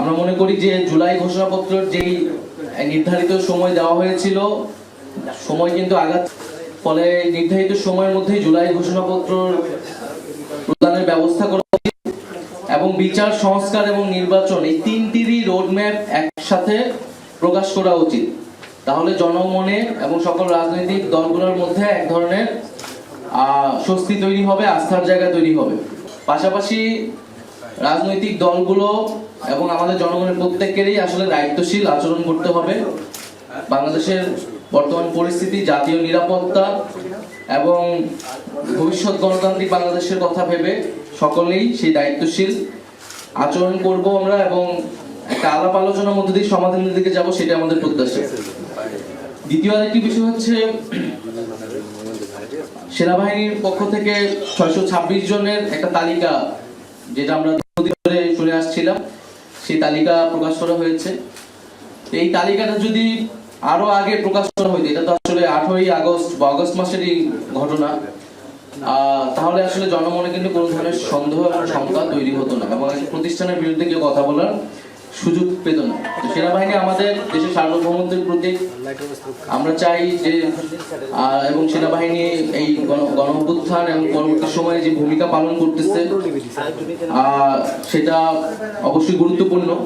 আমরা মনে করি যে জুলাই ঘোষণাপত্রের যেই নির্ধারিত সময় দেওয়া হয়েছিল, সময় কিন্তু আঘাত, ফলে নির্ধারিত সময়ের মধ্যে জুলাই ঘোষণাপত্র প্রদানের ব্যবস্থা করা এবং বিচার, সংস্কার এবং নির্বাচন এই তিনটিরই রোডম্যাপ একসাথে প্রকাশ করা উচিত। তাহলে জনমনে এবং সকল রাজনৈতিক দলগুলোর মধ্যে এক ধরনের স্বস্তি তৈরি হবে, আস্থার জায়গা তৈরি হবে। পাশাপাশি রাজনৈতিক দলগুলো এবং আমাদের জনগণের প্রত্যেকেরই আসলে দায়িত্বশীল আচরণ করতে হবে। বাংলাদেশের বর্তমান পরিস্থিতি, জাতীয় নিরাপত্তা এবং ভবিষ্যৎ গণতান্ত্রিক বাংলাদেশের কথা ভেবে সকলেই সেই দায়িত্বশীল আচরণ করব আমরা এবং একটা আলাপ আলোচনার মধ্যে দিয়ে সমাধানের দিকে যাব সেটা আমাদের প্রত্যাশা। দ্বিতীয় আরেকটি বিষয় হচ্ছে সেনাবাহিনীর পক্ষ থেকে ছয়শো ছাব্বিশ জনের একটা তালিকা যেটা আমরা ধরে চলে আসছিলাম, সেই তালিকা প্রকাশ করা হয়েছে। এই তালিকাটা যদি আরও আগে প্রকাশ করা হইতো, এটা তো আসলে আঠারোই আগস্ট বা আগস্ট মাসেরই ঘটনা তাহলে আসলে জনমনে কিন্তু কোনো ধরনের সন্দেহ এবং শঙ্কা তৈরি হতো না। এবং প্রতিষ্ঠানের বিরুদ্ধে কেউ কথা বলার সুযোগ পেত না। তো সেনাবাহিনী আমাদের দেশের সার্বভৌমত্বের প্রতীক। আমরা চাই যে এবং সেনাবাহিনী এই গণ- এবং পরবর্তী সময়ে যে ভূমিকা পালন করতেছে সেটা অবশ্যই গুরুত্বপূর্ণ।